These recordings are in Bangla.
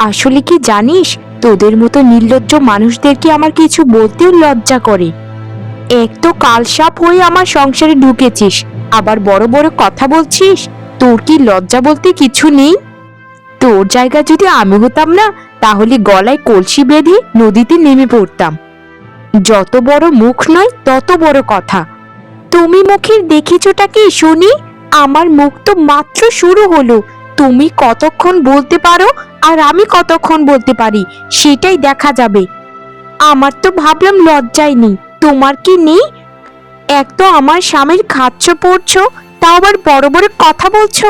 আসলে কি জানিস, তোদের মতো নির্লজ্জ মানুষদেরকে আমার কিছু বলতেও লজ্জা করে? এক তো কালসাপ হয়ে আমার সংসারে ঢুকেছিস, আবার বড় বড় কথা বলছিস, তোর কি লজ্জা বলতে কিছু নেই? তোর জায়গা যদি আমি হতাম না, তাহলে গলায় কলসি বেঁধে নদীতে নেমে পড়তাম। যত বড় মুখ নয়, তত বড় কথা। তুমি মুখের দেখিছোটা কি শুনি? আমার মুখ তো মাত্র শুরু হলো। তুমি কতক্ষণ বলতে পারো আর আমি কতক্ষণ বলতে পারি? সেটাই দেখা যাবে। আমার তো ভাবলাম লজ্জাই নেই। তোমার কি নেই? এক তো আমার স্বামীর খাচ্ছ পড়ছো, তাও আবার বড় বড় কথা বলছো?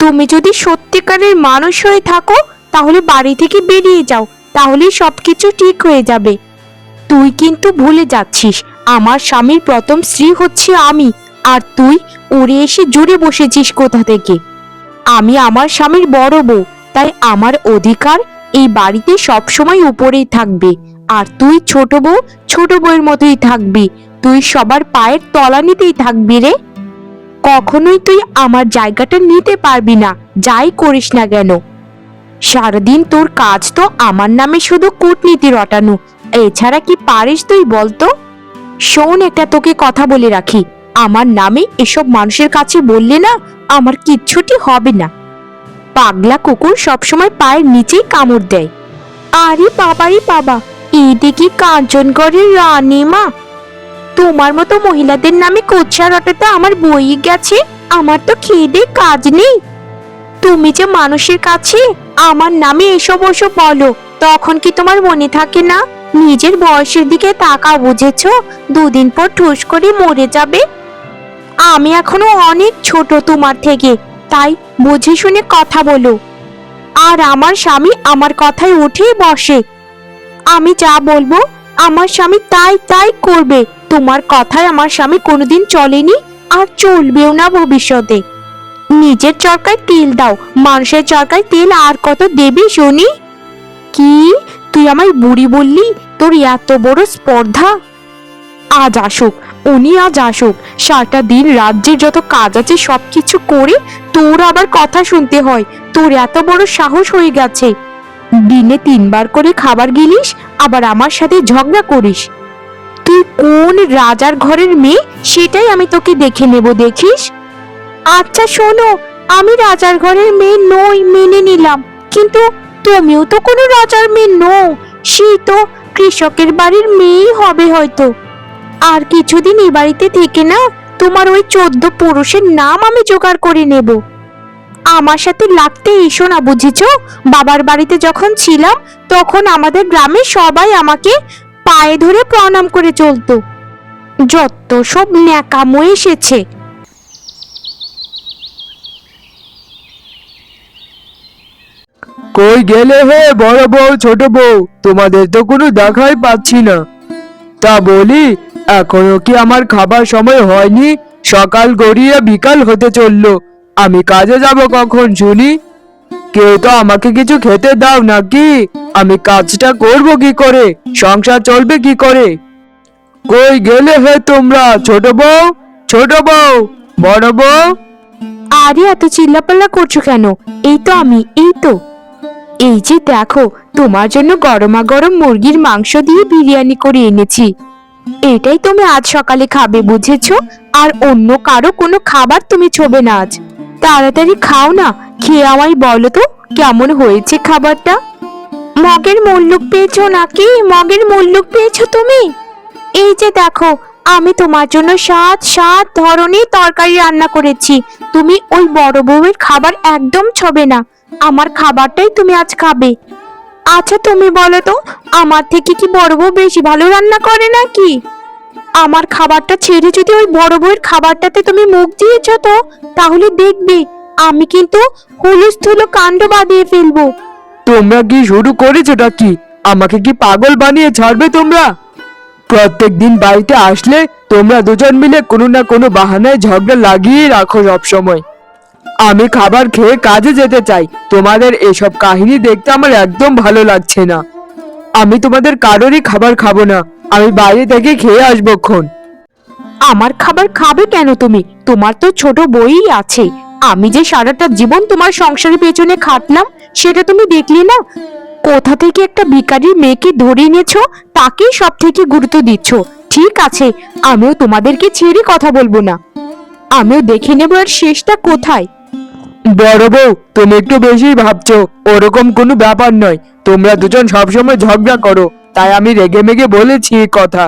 তুমি যদি সত্যিকারের মানুষ হয়ে থাকো, তাহলে বাড়ি থেকে বেরিয়ে যাও তাহলে সব কিছু ঠিক হয়ে যাবে। তুই কিন্তু ভুলে যাচ্ছিস, আমার স্বামীর প্রথম স্ত্রী হচ্ছে আমি, আর তুই উড়ে এসে জুড়ে বসেছিস কোথা থেকে? আমি আমার স্বামীর বড় বউ। তাই আমার অধিকার এই বাড়িতে সবসময় উপরেই থাকবে। আর তুই ছোট বউ, ছোট বউয়ের মতোই থাকবি। তুই সবার পায়ের তলানিতেই থাকবি রে। কখনোই তুই আমার জায়গাটা নিতে পারবি না, যাই করিস না কেন। সারাদিন তোর কাজ তো আমার নামে শুধু কূটনীতি রটানো। এছাড়া কি পারিস তুই বলতো? শোন, একটা তোকে কথা বলে রাখি। আমার নামে এসব মানুষের কাছে বললে না, আমার কিচ্ছুটি হবে না। পাগলা কুকুর সবসময় পায়ের নিচেই কামড় দেয়। আরে বাবাই বাবা এই দেখি কাঞ্চনগড়ের রানী মা। তোমার মতো মহিলাদের নামে কোচ্ছা রটাতে আমার বই গেছে, আমার তো খেয়ে কাজ নেই। তুমি যে মানুষের কাছে আমার নামে এসব ওসব বলো, তখন কি তোমার মনে থাকে না? নিজের বয়সের দিকে তাকা বুঝেছ? দুদিন পর ঠুস করে মরে যাবে। আমি এখনও অনেক ছোট তোমার থেকে। তাই বুঝে শুনে কথা বলো। আর আমার স্বামী আমার কথায় উঠেই বসে। আমি যা বলব আমার স্বামী তাই তাই করবে। তোমার কথায় আমার স্বামী কোনোদিন চলেনি আর চলবেও না ভবিষ্যতে। নিজের চরকায় তেল দাও, মানুষের চরকায় তেল আর কত দেবি শুনি? কি? তুই আমায় বুড়ি বললি? তোর এত বড় স্পর্ধা? আজ আসুক উনি আজ আসুক। সারাটা দিন রাজ্যের যত কাজ আছে, সবকিছু করে তোর আবার কথা শুনতে হয়। তোর এত বড় সাহস হয়ে গেছে। দিনে তিনবার করে খাবার গিলিস, আবার আমার সাথে ঝগড়া করিস। তুই কোন রাজার ঘরের মেয়ে, সেটাই আমি তোকে দেখে নেব, দেখিস? আচ্ছা শোনো, আমি রাজার ঘরের মেয়ে নই, মেনে নিলাম। কিন্তু তুমিও তো কোনো রাজার মেয়ে নও সেই তো কৃষকের বাড়ির মেয়েই হবে হয়তো। আর কিছুদিন এ বাড়িতে থেকে না, তোমার ওই চোদ্দ পুরুষের নাম আমি জোগাড় করে নেব। আমার সাথে লাগতে এসো না, বুঝেছ? বাবার বাড়িতে যখন ছিলাম, তখন আমাদের গ্রামে সবাই আমাকে পায়ে ধরে প্রণাম করে চলতো। যত সব ন্যাকামো এসেছে। কই গেলে হে বড় বউ, ছোট বউ? তোমাদের তো কোনো দেখাই পাচ্ছি না। তা বলি, এখনও কি আমার খাবার সময় হয়নি? সকাল গড়িয়ে বিকাল হতে চলল। আমি কাজে যাব কখন শুনি? কেউ তো আমাকে কিছু খেতে দাও নাকি? আমি কাজটা করব কি করে? সংসার চলবে কি করে? কই গেলে হে তোমরা, ছোট বউ? ছোট বউ? বড় বউ? আরে, এত চিল্লাপাল্লা করছ কেন? এই তো আমি, এই তো। এই যে দেখো, তোমার জন্য গরমা গরম মুরগির মাংস দিয়ে বিরিয়ানি করে এনেছি। এটাই তুমি আজ সকালে খাবে, বুঝেছ? আর অন্য কারও কোনো খাবার তুমি ছোবে না আজ। তাড়াতাড়ি খাও না, খেয়ে আমায় বলো তো, কেমন হয়েছে খাবারটা? মগের মুল্লুক পেয়েছ নাকি? মগের মুল্লুক পেয়েছ তুমি? এই যে দেখো আমি তোমার জন্য সাত সাত ধরনের তরকারি রান্না করেছি। তুমি ওই বড় বউয়ের খাবার একদম ছবে না। আমার খাবারটাই তুমি আজ খাবে। আচ্ছা তুমি বলো তো, আমার থেকে কি বড় বউ বেশি ভালো রান্না করে নাকি? আমার খাবারটা ছেড়ে যদি ওই বড় বউয়ের খাবারটাতে তুমি মুখ দিয়েছ তো, তাহলে দেখবে আমি কিন্তু হুলুস্থুল কাণ্ড বাঁধিয়ে ফেলব। তোমরা কি শুরু করেছোটা কি আমাকে কি পাগল বানিয়ে ছাড়বে তোমরা? প্রত্যেক দিন বাড়িতে আসলে তোমরা দুজন মিলে কোনো না কোনো বাহানায় ঝগড়া লাগিয়ে রাখো সব সময় আমি খাবার খেয়ে কাজে যেতে চাই। তোমাদের এসব কাহিনী দেখতে আমার একদম ভালো লাগছে না। আমি তোমাদের কারোরই খাবার খাব না। আমি বাইরে থেকে খেয়ে আসব ক্ষণ আমার খাবার খাবে কেন তুমি? তোমার তো ছোট বই আছে। আমি যে সারাটা জীবন তোমার সংসারের পেছনে খাটলাম, সেটা তুমি দেখলি না? কোথা থেকে একটা ভিখারির মেয়েকে ধরে এনেছো? তাকেই সব থেকে গুরুত্ব দিচ্ছ। ঠিক আছে আমিও তোমাদেরকে ছেড়ে কথা বলব না। আমিও দেখে নেব আর শেষটা কোথায়। বড় বউ তুমি একটু বেশি ভাবছ ওরকম কোনো ব্যাপার নয়। তোমরা দুজন সবসময় ঝগড়া করো তাই আমি রেগে মেগে বলেছি এই কথা।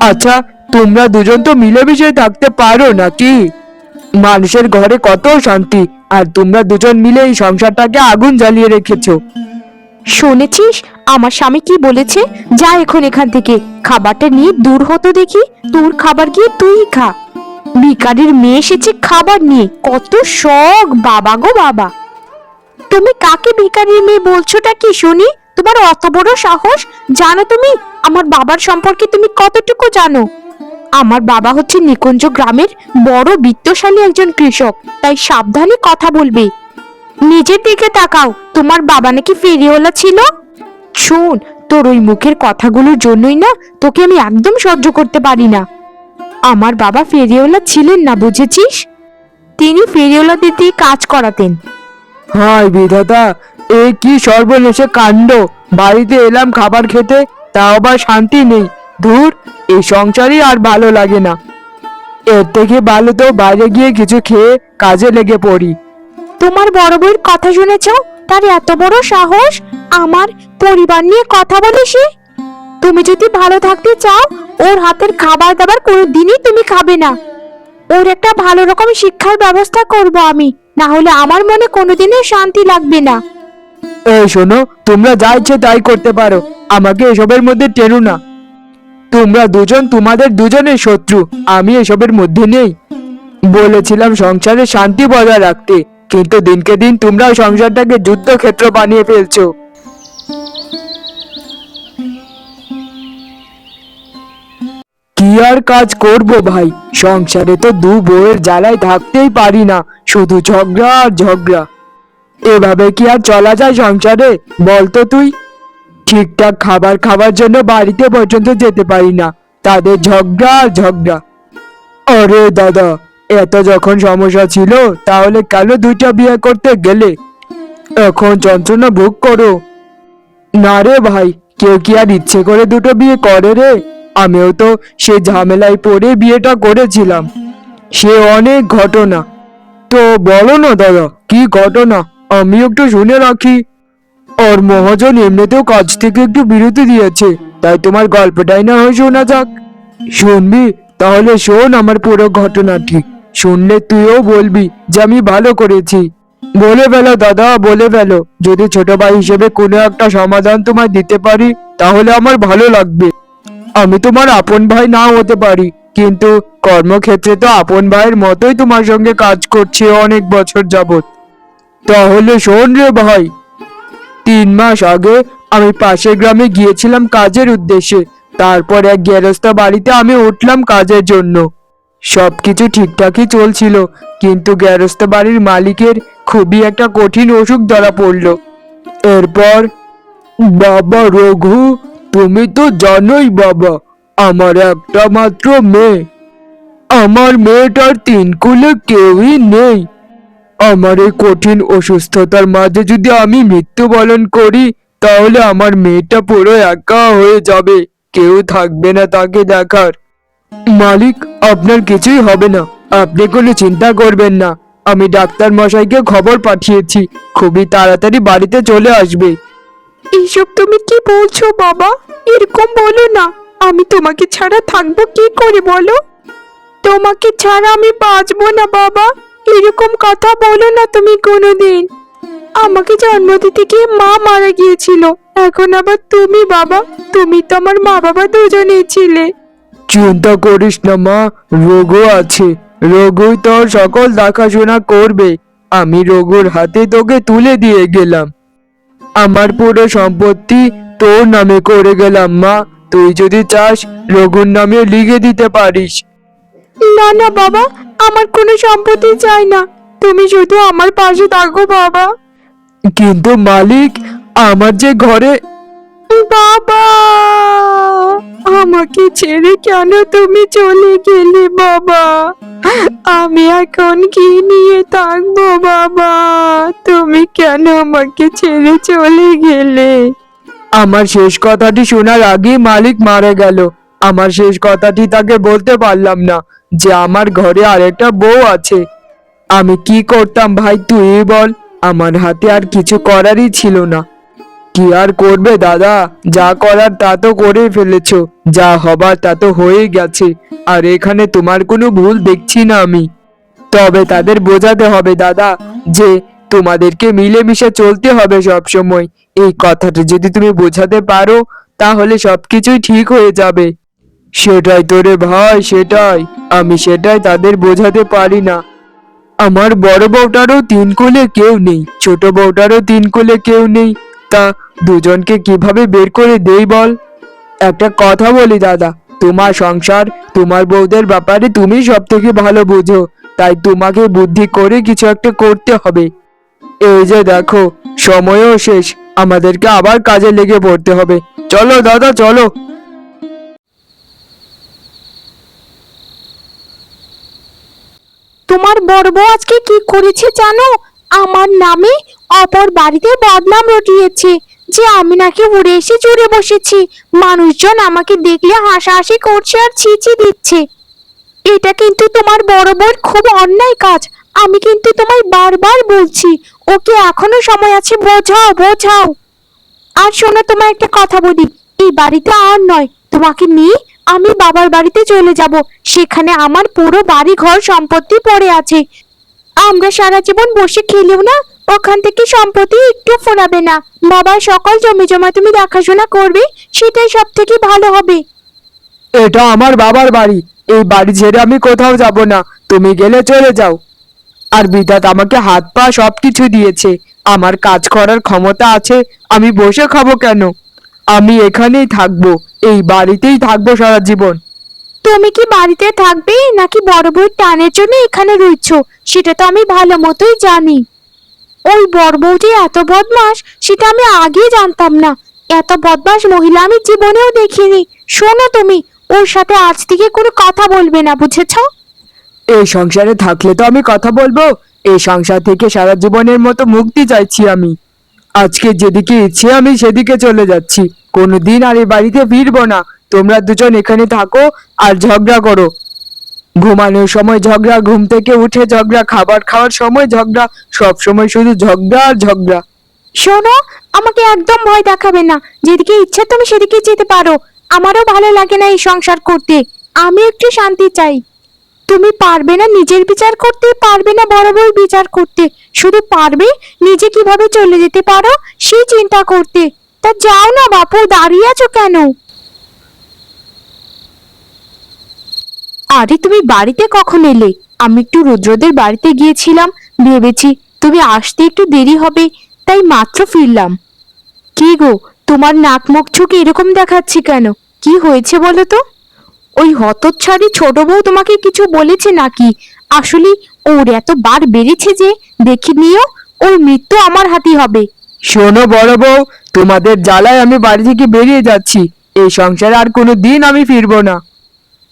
আচ্ছা তোমরা দুজন তো মিলেমিশে থাকতে পারো নাকি? মানুষের ঘরে কত শান্তি আর তোমরা দুজন মিলে এই সংসারটাকে আগুন জ্বালিয়ে রেখেছো। শুনেছিস? আমার স্বামী কি বলেছে? যা এখন এখান থেকে খাবারটা নিয়ে দূর হতো দেখি। তোর খাবার গিয়ে তুই খা। ভিকারির মেয়ে এসেছে খাবার নিয়ে। কত শখ, বাবা গো বাবা। তুমি কাকে ভিকারির মেয়ে বলছোটা কি শুনি? তোমার অত বড় সাহস? জানো তুমি? আমার বাবার সম্পর্কে তুমি কতটুকু জানো? আমার বাবা হচ্ছে নিকুঞ্জ গ্রামের বড় বিত্তশালী একজন কৃষক, তাই সাবধানে কথা বলবে। নিজের দিকে তাকাও। তোমার বাবা নাকি ফেরিওয়ালা ছিল? শোন তোর ওই মুখের কথাগুলোর জন্যই না তোকে আমি একদম সহ্য করতে পারি না। আমার বাবা ফেরিওয়ালা ছিলেন না বুঝেছিস? তিনি ফেরিওয়ালাদের দিয়ে কাজ করাতেন। হায় বিধাতা এ কি সর্বনেশে কাণ্ড! বাড়িতে এলাম খাবার খেতে তাও আবার শান্তি নেই। ধুর এই সংসারই আর ভালো লাগে না। এর থেকে ভালো তো বাইরে গিয়ে কিছু খেয়ে কাজে লেগে পড়ি। তোমার বড় বউয়ের কথা শুনেছ? তার এত বড় সাহস? আমার পরিবার নিয়ে কথা বলে সে? তুমি যদি ভালো থাকতে চাও, ওর হাতের খাবার দাবার কোনো দিনই তুমি খাবে না। ওর একটা ভালো রকম শিক্ষার ব্যবস্থা করব আমি না হলে আমার মনে কোনোদিনও শান্তি লাগবে না। এই শোনো, তোমরা যা ইচ্ছে তাই করতে পারো, আমাকে এসবের মধ্যে টেনো না। তোমরা দুজন তোমাদের দুজনের শত্রু, আমি এসবের মধ্যে নেই। বলেছিলাম সংসারে শান্তি বজায় রাখতে, কিন্তু দিনকে দিন তোমরা সংসারটাকে যুদ্ধক্ষেত্র বানিয়ে ফেলছো। কি আর কাজ করব ভাই? সংসারে তো দু বউয়ের জ্বালায় থাকতেই পারি না, শুধু ঝগড়া আর ঝগড়া। এভাবে কি আর চলা যায় সংসারে? বলতো তুই। ঠিকঠাক খাবার খাওয়ার জন্য বাড়িতে পর্যন্ত যেতে পারি না, তাদের ঝগড়া আর ঝগড়া। আরে দাদা, এত যখন সমস্যা ছিল, তাহলে কেন দুইটা বিয়ে করতে গেলে? এখন যন্ত্রণা ভোগ করো। না রে ভাই, কেউ কি আর ইচ্ছে করে দুটো বিয়ে করে রে? আমিও তো সে ঝামেলায় পড়ে বিয়েটা করেছিলাম। সে অনেক ঘটনা। তো বলো না দাদা, কি ঘটনা? আমি একটু শুনে রাখি। ওর মহাজন এমনিতেও কাজ থেকে একটু বিরতি দিয়েছে, তাই তোমার গল্পটাই না হয় শোনা যাক। শুনবি? তাহলে শোন আমার পুরো ঘটনাটি। শুনলে তুইও বলবি যে আমি ভালো করেছি। বলে ফেলো দাদা, বলে ফেলো। যদি ছোট ভাই হিসেবে কোনো একটা সমাধান তোমায় দিতে পারি, তাহলে আমার ভালো লাগবে। আমি তোমার আপন ভাই নাও হতে পারি। কিন্তু কর্মক্ষেত্রে তো আপন ভাইয়ের মতোই তোমার সঙ্গে কাজ করছি অনেক বছর যাবত তাহলে শোন রে ভাই, তিন মাস আগে আমি পাশের গ্রামে গিয়েছিলাম কাজের উদ্দেশ্যে। তারপর এক গেরস্তা বাড়িতে আমি উঠলাম কাজের জন্য। সবকিছু ঠিকঠাকই চলছিল, কিন্তু গেরস্তা বাড়ির মালিকের খুবই একটা কঠিন অসুখ ধরা পড়ল। এরপর বাবা রঘু তুমি তো জানোই বাবা, আমার একটা মাত্র মেয়ে। আমার মেয়েটার তিন কুলে কেউই নেই। আমার এই কঠিন অসুস্থতার মাঝে যদি আমি মৃত্যুবরণ করি, তাহলে আমার মেয়েটা পুরো একা হয়ে যাবে। কেউ থাকবে না তাকে দেখার। মালিক, আপনার কিছুই হবে না। আপনি কোনো চিন্তা করবেন না। আমি ডাক্তার মশাইকে খবর পাঠিয়েছি। খুবই তাড়াতাড়ি বাড়িতে চলে আসবে। এইসব তুমি কি বলছো, বাবা? এরকম বলো না। আমি তোমাকে ছাড়া থাকব কি করে বলো? তোমাকে ছাড়া আমি বাঁচবো না, বাবা। এরকম কথা বলো না তুমি কোনোদিন। আমাকে জন্ম দিতে গিয়ে মা মারা গিয়েছিল। এখন আবার তুমি, বাবা। তুমি তো আমার মা বাবা দুজনেই ছিলে। চিন্তা করিস না, মা। রোগও আছে। রঘুই তোর সকল দেখাশোনা করবে। আমি রঘুর হাতে তোকে তুলে দিয়ে গেলাম। আমার পুরো সম্পত্তি তোর নামে করে গেলাম মা। তুই যদি চাস রঘুর নামে লিখে দিতে পারিস। না না বাবা আমার কোনো সম্পত্তি চাই না। তুমি শুধু আমার পাশে থাকো বাবা। কিন্তু মালিক আমার যে ঘরে বাবা আমাকে ছেড়ে কেন তুমি চলে গেলে বাবা? আমি এখন কি নিয়ে থাকব, বাবা? তুমি কেন আমাকে ছেড়ে চলে গেলে? আমার শেষ কথাটি শোনার আগেই মালিক মারা গেল। আমার শেষ কথাটি তাকে বলতে পারলাম না যে আমার ঘরে আরেকটা বউ আছে। আমি কি করতাম ভাই, তুই বল। আমার হাতে আর কিছু করারই ছিল না। কি আর করবে, দাদা? যা করার তা তো করে ফেলেছো, যা হবার তা তো হয়ে গেছে। আর এখানে তোমার কোনো ভুল দেখছি না আমি। তবে তাদের বোঝাতে হবে, দাদা, যে তোমাদেরকে মিলেমিশে চলতে হবে সব সময় এই কথাটা যদি তুমি বোঝাতে পারো, তাহলে সবকিছুই ঠিক হয়ে যাবে। সেটাই তোরে ভাই, সেটাই। আমি সেটাই তাদের বোঝাতে পারি না। আমার বড় বউটারও তিন কোলে কেউ নেই, ছোট বউটারও তিন কোলে কেউ নেই। তা দুজনকে কীভাবে বের করে দেই বল? একটা কথা বলি দাদা, তোমার সংসার, তোমার বউদের ব্যাপারে তুমি সব থেকে ভালো বুঝো, তাই তোমাকে বুদ্ধি করে কিছু একটা করতে হবে। এই যে দেখো, সময়ও শেষ, আমাদেরকে আবার কাজে লেগে পড়তে হবে। চলো দাদা, চলো। তোমার বড় বউ আজকে কি করেছে জানো? আমার নামে অপর বাড়িতে বদনাম রটিয়েছে। যে আমি নাকি উড়ে এসে জুড়ে বসেছি। মানুষজন আমাকে দেখলে হাসাহাসি করছে আর ছিচি দিচ্ছে। এটা কিন্তু তোমার বড় বউর খুব অন্যায় কাজ। আমি কিন্তু তোমায় বারবার বলছি, ওকে এখনও সময় আছে, বোঝাও বোঝাও। আর শোনো, তোমায় একটা কথা বলি, এই বাড়িতে আর নয়। তোমাকে নিয়ে আমি বাবার বাড়িতে চলে যাব, সেখানে আমার পুরো বাড়ি ঘর সম্পত্তি পড়ে আছে। আমরা সারা জীবন বসে খেলেও না ওখান থেকে সম্পত্তি একটু ফোরাবে না। বাবার সকল জমি জমা তুমি দেখাশোনা করবে সেটাই সব থেকে ভালো হবে। এটা আমার বাবার বাড়ি। এই বাড়ি ছেড়ে আমি কোথাও যাব না। তুমি গেলে চলে যাও। আর বিধাত আমাকে হাত পা সব কিছু দিয়েছে। আমার কাজ করার ক্ষমতা আছে আমি বসে খাব কেন? আমি এখানেই থাকব এই বাড়িতেই থাকব সারা জীবন। তুমি কি বাড়িতে থাকবে নাকি বড় বউয়ের টানের জন্য এখানে রয়েছো? সেটা তো আমি ভালো মতোই জানি। ওই বড় যে এত বদমাস সেটা আমি আগে জানতাম না। এত বদমাস মহিলা আমি জীবনেও দেখিনি। শোনো তুমি, ওর সাথে আজ থেকে কোনো কথা বলবে না, বুঝেছ? এই সংসারে থাকলে তো আমি কথা বলব। এই সংসার থেকে সারা জীবনের মতো মুক্তি চাইছি আমি। আজকে যেদিকে ইচ্ছে, আমি সেদিকে চলে যাচ্ছি। কোনোদিন আর এই বাড়িতে ফিরবো না। তোমরা দুজন এখানে থাকো আর ঝগড়া করো। ঘুমানোর সময় ঝগড়া, ঘুম থেকে উঠে ঝগড়া, খাবার খাওয়ার সময় ঝগড়া, সব সময় শুধু ঝগড়া আর ঝগড়া। শোনো, আমাকে একদম ভয় দেখাবে না। যেদিকে ইচ্ছা তুমি সেদিকে যেতে পারো। আমারও ভালো লাগে না এই সংসার করতে। আমি একটু শান্তি চাই। তুমি পারবে না নিজের বিচার করতে, পারবে না বড় বড় বিচার করতে। শুধু পারবে নিজে কীভাবে চলে যেতে পারো, সেই চিন্তা করতে। তা যাও না বাপু, দাঁড়িয়ে আছো কেন? আরে তুমি বাড়িতে কখন এলে? আমি একটু রুদ্রদের বাড়িতে গিয়েছিলাম, ভেবেছি তুমি আসতে একটু দেরি হবে, তাই মাত্র ফিরলাম। কি গো, তোমার নাক মুখ চোখ এরকম দেখাচ্ছি কেন? কি হয়েছে বলো তো? ওই হতচ্ছাড়ি ছোট বউ তোমাকে কিছু বলেছে নাকি? আসলে ওর এত বার বেড়েছে যে, দেখি নিও, ওর মৃত্যু আমার হাতি হবে। শোনো বড় বউ, তোমাদের জ্বালায় আমি বাড়ি থেকে বেরিয়ে যাচ্ছি। এই সংসারে আর কোনো দিন আমি ফিরবো না।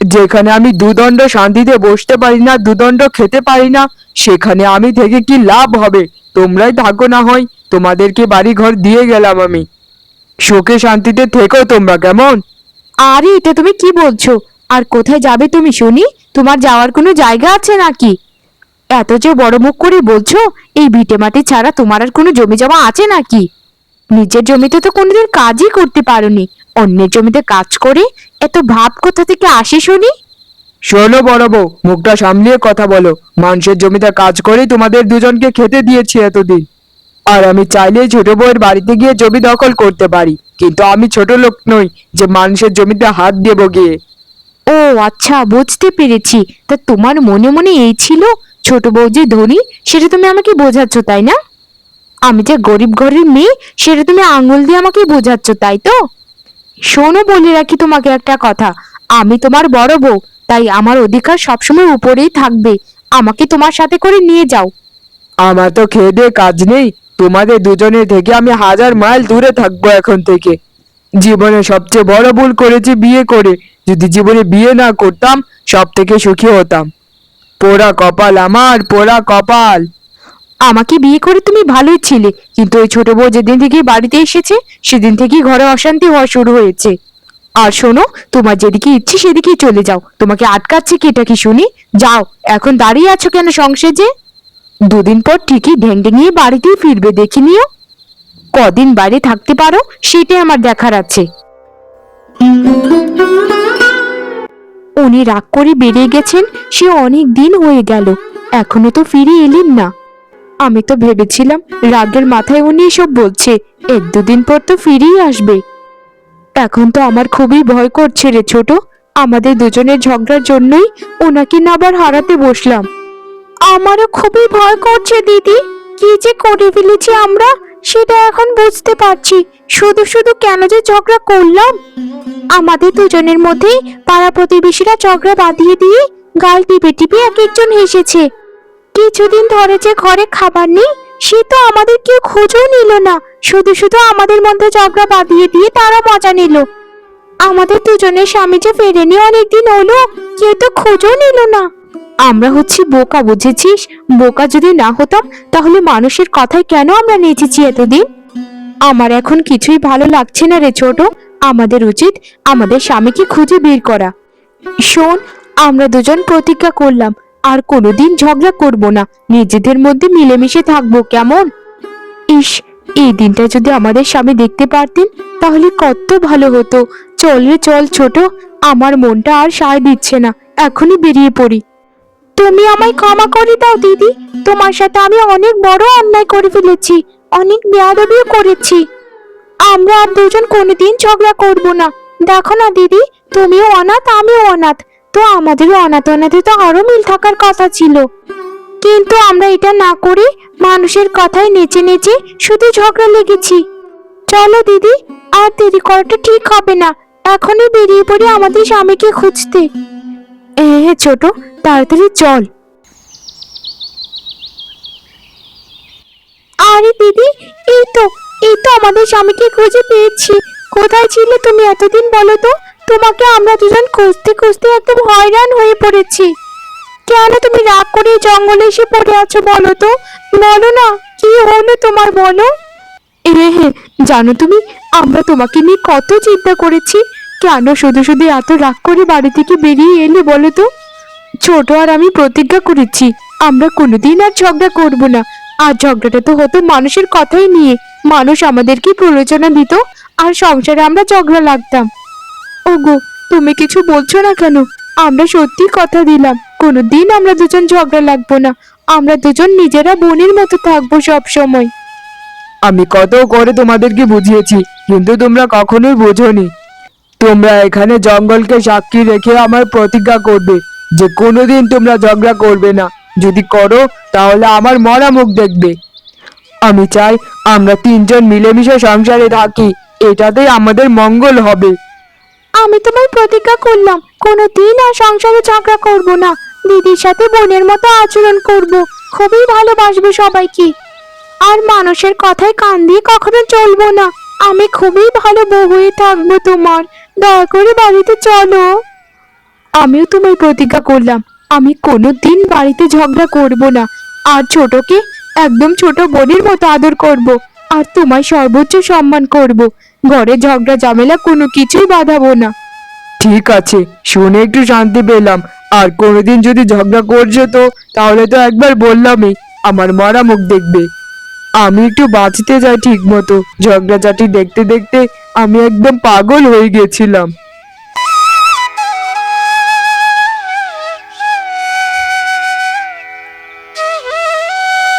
যেখানে আমি দুদণ্ড শান্তিতে বসতে পারি না, দুদণ্ড খেতে পারি না, সেখানে আমি থেকে কি লাভ হবে? তোমরাই থাকো না হয়, তোমাদেরকে বাড়ি ঘর দিয়ে গেলাম আমি। সুখে শান্তিতে থেকো তোমরা, কেমন? আরে, এটা তুমি কি বলছো? আর কোথায় যাবে তুমি, শুনি? তোমার যাওয়ার কোনো জায়গা আছে নাকি? এত যে বড় মুখ করে বলছো, এই ভিটে মাটি ছাড়া তোমার আর কোনো জমি জমা আছে নাকি? নিজের জমিতে তো কোনোদিন কাজই করতে পারোনি। অন্যের জমিতে কাজ করে এত ভাব কোথা থেকে আসে শুনি? শোনো বড় বউ মুখটা সামলিয়ে কথা বলো। মানুষের জমিতে কাজ করে তোমাদের দুজনকে খেতে দিয়েছি এতদিন। আর আমি চাইলেই ছোট বউয়ের বাড়িতে গিয়ে জমি দখল করতে পারি। কিন্তু আমি ছোট লোক নই যে মানুষের জমিতে হাত দেবো গিয়ে। ও আচ্ছা বুঝতে পেরেছি। তা তোমার মনে মনে এই ছিল? ছোট বউ যে ধনী সেটা তুমি আমাকে বোঝাচ্ছ তাই না? আমি যে গরিব ঘরের মেয়ে সেটা তুমি আঙুল দিয়ে আমাকে বোঝাচ্ছ তাই তো? শোনো বলে রাখি তোমাকে একটা কথা। আমি তোমার বড় বউ, তাই আমার অধিকার সবসময় উপরেই থাকবে। আমাকে তোমার সাথে করে নিয়ে যাও। আমার তো খেয়ে কাজ নেই। তোমাদের দুজনের থেকে আমি হাজার মাইল দূরে থাকব এখন থেকে। জীবনে সবচেয়ে বড় ভুল করেছি বিয়ে করে। যদি জীবনে বিয়ে না করতাম সব থেকে সুখী হতাম। পোড়া কপাল আমার, পোড়া কপাল। আমাকে বিয়ে করে তুমি ভালোই ছিলে, কিন্তু ওই ছোট বউ যেদিন থেকে বাড়িতে এসেছে, সেদিন থেকেই ঘরে অশান্তি হওয়া শুরু হয়েছে। আর শোনো, তোমার যেদিকে ইচ্ছে সেদিকেই চলে যাও। তোমাকে আটকাচ্ছে কি এটা কি শুনি? যাও, এখন দাঁড়িয়ে আছো কেন সংসেজে দুদিন পর ঠিকই ঢেঙ্গে নিয়ে বাড়িতেই ফিরবে, দেখে নিও। কদিন বাইরে থাকতে পারো, সেটাই আমার দেখার আছে। উনি রাগ করে বেরিয়ে গেছেন, সে অনেক দিন হয়ে গেল। এখনও তো ফিরে এলেন না। আমি তো ভেবেছিলাম রাগের মাথায় উনি এসব বলছে। এক দুদিন পর তো ফিরেই আসবে। এখন তো আমার খুবই ভয় করছে রে ছোট। আমাদের দুজনের ঝগড়ার জন্যই ওনাকে না আবার হারাতে বসলাম। আমারও খুবই ভয় করছে, দিদি। কি যে করে ফেলেছি আমরা, সেটা এখন বুঝতে পারছি। শুধু শুধু কেন যে ঝগড়া করলাম? আমাদের দুজনের মধ্যে পাড়া প্রতিবেশীরা ঝগড়া বাঁধিয়ে দিয়ে গাল টিপে টিপে এক একজন হেসেছে। কিছুদিন ধরে যে ঘরে খাবার নেই, সে তো আমাদের কেউ খোঁজও নিল না। শুধু শুধু আমাদের মধ্যে ঝগড়া বাঁধিয়ে দিয়ে তারা মজা নিল। আমাদের দুজনের স্বামী যে ফেরেনি অনেকদিন হলো কেউ তো খোঁজও নিল না। আমরা হচ্ছি বোকা, বুঝেছিস? বোকা যদি না হতাম, তাহলে মানুষের কথায় কেন আমরা নেচেছি এতদিন? আমার এখন কিছুই ভালো লাগছে না রে ছোট। আমাদের উচিত আমাদের স্বামীকে খুঁজে বের করা। শোন, আমরা দুজন প্রতিজ্ঞা করলাম। আর কোনোদিন ঝগড়া করব না। নিজেদের মধ্যে মিলেমিশে থাকব কেমন? ইস, এই দিনটা যদি আমাদের স্বামী দেখতে পারতেন, তাহলে কত ভালো হতো। চল রে, চল ছোট, আমার মনটা আর সায় দিচ্ছে না। এখনই বেরিয়ে পড়ি। তুমি আমায় ক্ষমা করে দাও, দিদি। তোমার সাথে আমি অনেক বড় অন্যায় করে ফেলেছি, অনেক বেয়াদবিও করেছি। আমরা আর দুজন কোনোদিন ঝগড়া করব না। দেখো না, দিদি, তুমিও অনাথ, আমিও অনাথ। তো আমাদেরও অনাথ অনাথে তো আরও মিল থাকার কথা ছিল। কিন্তু আমরা এটা না করে মানুষের কথায় নেচে নেচে শুধু ঝগড়া লেগেছি। চলো দিদি, আর দেরি করাটা ঠিক হবে না। এখনই বেরিয়ে পড়ি আমাদের স্বামীকে খুঁজতে। হ্যাঁ ছোট, তাড়াতাড়ি চল। আরে দিদি, এই তো এই তো আমাদের স্বামীকে খুঁজে পেয়েছি। কোথায় ছিলে তুমি এতদিন বলো তো? তোমাকে আমরা দুজন খুঁজতে খুঁজতে একদম হয়রান হয়ে পড়েছি। কেন তুমি রাগ করে জঙ্গলে এসে পড়ে আছো বলো তো? বলো না, কি হলো তোমার বলো? হ্যাঁ হ্যাঁ জানো তুমি, আমরা তোমাকে নিয়ে কত চিন্তা করেছি। কেন শুধু শুধু এত রাগ করে বাড়ি থেকে বেরিয়ে এলে বলো তো? ছোট আর আমি প্রতিজ্ঞা করেছি, আমরা কোনোদিন আর ঝগড়া করব না। আর ঝগড়াটা তো হতো মানুষের কথাই নিয়ে। মানুষ আমাদেরকে প্ররোচনা দিত, আর সংসারে আমরা ঝগড়া লাগতাম। ওগো, তুমি কিছু বলছো না কেন? আমরা সত্যি কথা দিলাম। কোনোদিন আমরা দুজন ঝগড়া লাগবো না। আমরা দুজন নিজেরা বোনের মতো থাকব সব সময় আমি কত করে তোমাদেরকে বুঝিয়েছি, কিন্তু তোমরা কখনোই বোঝোনি। তোমরা এখানে জঙ্গলকে সাক্ষী রেখে আমার প্রতিজ্ঞা করবে যে কোনোদিন তোমরা ঝগড়া করবে না। যদি করো, তাহলে আমার মরা মুখ দেখবে। আমি চাই আমরা তিনজন মিলেমিশে সংসারে থাকি। এটাতেই আমাদের মঙ্গল হবে। আমি তোমায় প্রতিজ্ঞা করলাম কোনো দিন আর সংসারে ঝগড়া করব না। দিদির সাথে বোনের মতো আচরণ করব, খুবই ভালোবাসবো সবাইকে। আর মানুষের কথায় কান দিয়ে কখনো চলবো না। আমি খুবই ভালো বউ হয়ে থাকব তোমার। দয়া করে বাড়িতে চলো। আমিও তোমায় প্রতিজ্ঞা করলাম, আমি কোনো দিন বাড়িতে ঝগড়া করব না। আর ছোটকে একদম ছোট বোনের মতো আদর করব, আর তোমায় সর্বোচ্চ সম্মান করব। ঘরে ঝগড়া, ঝামেলা, কোনো কিছুই বাঁধাবো না। ঠিক আছে, শুনে একটু শান্তি পেলাম। আর কোনোদিন যদি ঝগড়া করছ তো, তাহলে তো একবার বললামই, আমার মরা মুখ দেখবে। আমি একটু বাঁচতে যাই ঠিক মতো ঝগড়াঝাটি দেখতে দেখতে আমি একদম পাগল হয়ে গেছিলাম।